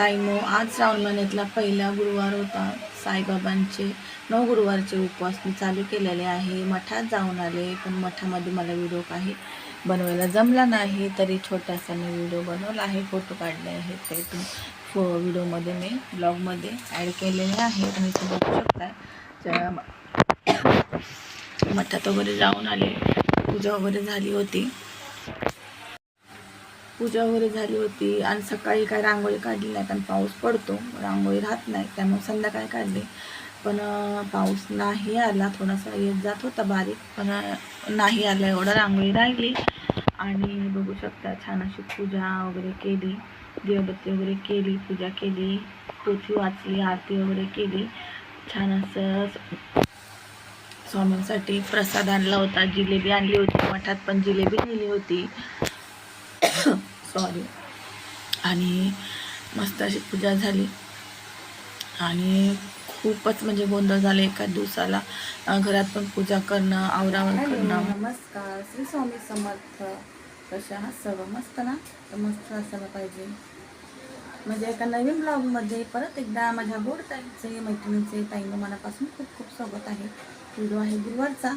आज श्रावण महिन्यातला पहिला गुरुवार होता. साईबाबांचे नऊ गुरुवारचे उपवास मी चालू केलेले आहे. मठात जाऊन आले पण मठामध्ये मला व्हिडिओ काही बनवायला जमला नाही तरी छोटासा मी व्हिडिओ बनवला आहे फोटो काढले आहेत. ते तुम्ही फो व्हिडिओमध्ये मी ब्लॉगमध्ये ॲड केलेले आहे. तुम्ही ते बघू शकता. मठात वगैरे जाऊन आले पूजा वगैरे झाली होती. पूजा वगैरे झाली होती आणि सकाळी काय रांगोळी काढली नाही कारण पाऊस पडतो रांगोळी राहत नाही त्यामुळे संध्याकाळी काढली. पण पाऊस नाही आला थोडासा येत जात होता बारीक पण नाही आला एवढं रांगोळी राहिली. आणि बघू शकता छान अशी पूजा वगैरे केली देवबत्ती वगैरे केली पूजा केली पोथी वाचली आरती वगैरे केली. छान असं स्वामींसाठी प्रसाद आणला होता जिलेबी आणली होती मठात पण जिलेबी नेली होती. सॉरी आणि मस्त अशी पूजा झाली. आणि खूपच म्हणजे गोंधळ झाला एका दिवसाला. घरात पण पूजा करणं आवरावर करणं. नमस्कार. श्री स्वामी समर्थ. कशा आहात सर्व? मस्त ना? तर मस्त असायला पाहिजे. म्हणजे एका नवीन ब्लॉगमध्ये परत एकदा माझ्या गोड ताईचे मैत्रिणीचे ताईनं मनापासून खूप खूप स्वागत आहे. व्हिडिओ आहे गुरुवारचा.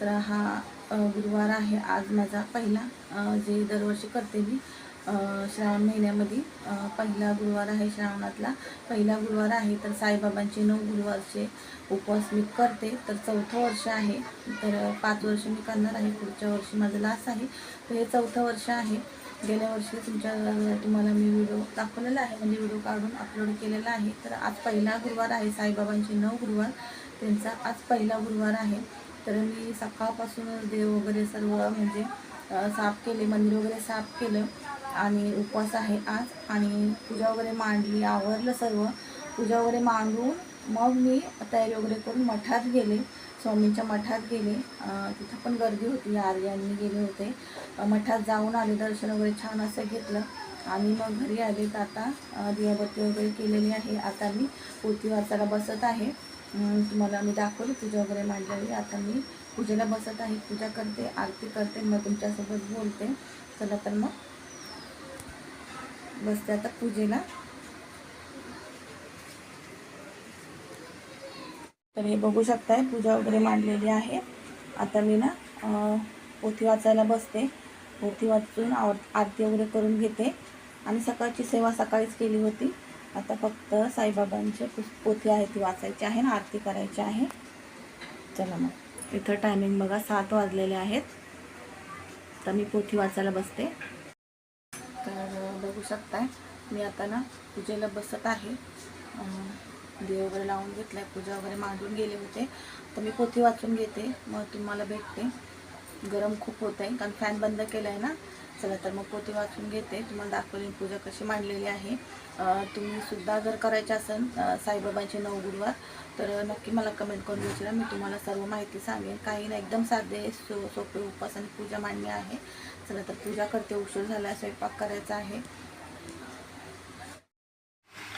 तर हा गुरुवार आहे आज माझा पहिला. जे दरवर्षी करते मी श्रावण महिन्यामध्ये पहिला गुरुवार आहे श्रावणातला. पहिला गुरुवार आहे तर साईबाबांचे नऊ गुरुवारचे उपवास मी करते. तर चौथं वर्ष आहे तर पाच वर्ष मी करणार आहे. पुढच्या वर्षी माझं लास्ट आहे. तर हे चौथं वर्ष आहे. गेल्या वर्षी तुमच्या तुम्हाला मी व्हिडिओ दाखवलेला आहे. म्हणजे व्हिडिओ काढून अपलोड केलेला आहे. तर आज पहिला गुरुवार आहे साईबाबांचे नऊ गुरुवार. त्यांचा आज पहिला गुरुवार आहे. तर मी सकाळपासून देव वगैरे सर्व म्हणजे साफ केले मंदिर वगैरे साफ केलं. आणि उपवास आहे आज. आणि पूजा वगैरे मांडली आवरलं सर्व. पूजा वगैरे मांडून मग मी तयारी वगैरे करून मठात गेले. स्वामींच्या मठात गेले. तिथं पण गर्दी होती. आर्यांनी गेले होते. मठात जाऊन आले. दर्शन वगैरे छान असं घेतलं. आणि मग घरी आले. तर आता दियाबत्ती वगैरे केलेली आहे. आता मी पोती वाचायला बसत आहे. तुम्हाला मी दाखवली पूजा वगैरे मांडलेली आता मी पूजेला बसत आहे. पूजा करते आरती करते. मग तुमच्यासोबत बोलते. चला तर मग. बसते आता पूजेला. तर हे बघू शकताय पूजा वगैरे मांडलेली आहे. आता मी ना पोथी वाचायला बसते. पोथी वाचून आव आरती वगैरे करून घेते. आणि सकाळची सेवा सकाळीच केली होती. आता फक्त साईबाबांचे पोथी आहे ती वाचायची आहे ना आरती करायची आहे. चला मग. इथं टायमिंग बघा सात वाजलेले आहेत. तर मी पोथी वाचायला बसते. शकताय. मी आता ना पूजेला बसत आहे. देव वगैरे लावून घेतलाय पूजा वगैरे मांडून गेले होते. तर मी पोथी वाचून घेते मग तुम्हाला भेटते. गरम खूप होत आहे कारण फॅन बंद केला आहे ना. चला तर मग पोथी वाचून घेते. तुम्हाला दाखवली पूजा कशी मांडलेली आहे. तुम्ही सुद्धा जर करायचे असेल साईबाबांचे नऊ गुरुवार तर नक्की मला कमेंट करून विचारा. मी तुम्हाला सर्व माहिती सांगेन. काही ना एकदम साधे सो सोपे उपास आणि पूजा मांडणी आहे. चला तर पूजा करते उशीर झाला स्वयंपाक करायचा आहे.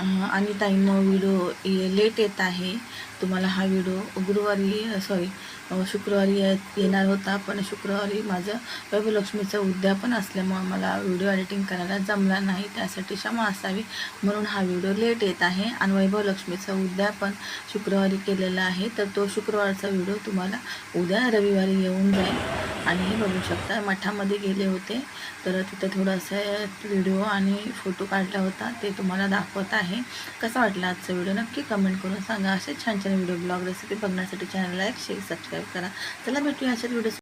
आणि ताईंना व्हिडिओ लेट येत आहे. तुम्हाला हा व्हिडिओ गुरुवारी सॉरी शुक्रवारी येणार होता. पण शुक्रवारी माझं वैभलक्ष्मीचं उद्यापन असल्यामुळं मला व्हिडिओ एडिटिंग करायला जमला नाही. त्यासाठी क्षमा असावी म्हणून हा व्हिडिओ लेट येत आहे. आणि वैभवलक्ष्मीचं उद्यापन शुक्रवारी केलेलं आहे. तर तो शुक्रवारचा व्हिडिओ तुम्हाला उद्या रविवारी येऊन जाईल. आणि हे बघू शकता मठामध्ये गेले होते. तर तिथं थोडंसं व्हिडिओ आणि फोटो काढला होता. ते तुम्हाला दाखवत आहे. कसा वाटला आजचा व्हिडिओ? नक्की कमेंट करून सांगा. असे छान छान व्हिडिओ ब्लॉग रेसिपी बघण्यासाठी चॅनलला एक शेअर सबस्क्राईब करा. चला भेटूया अशाच व्हिडिओ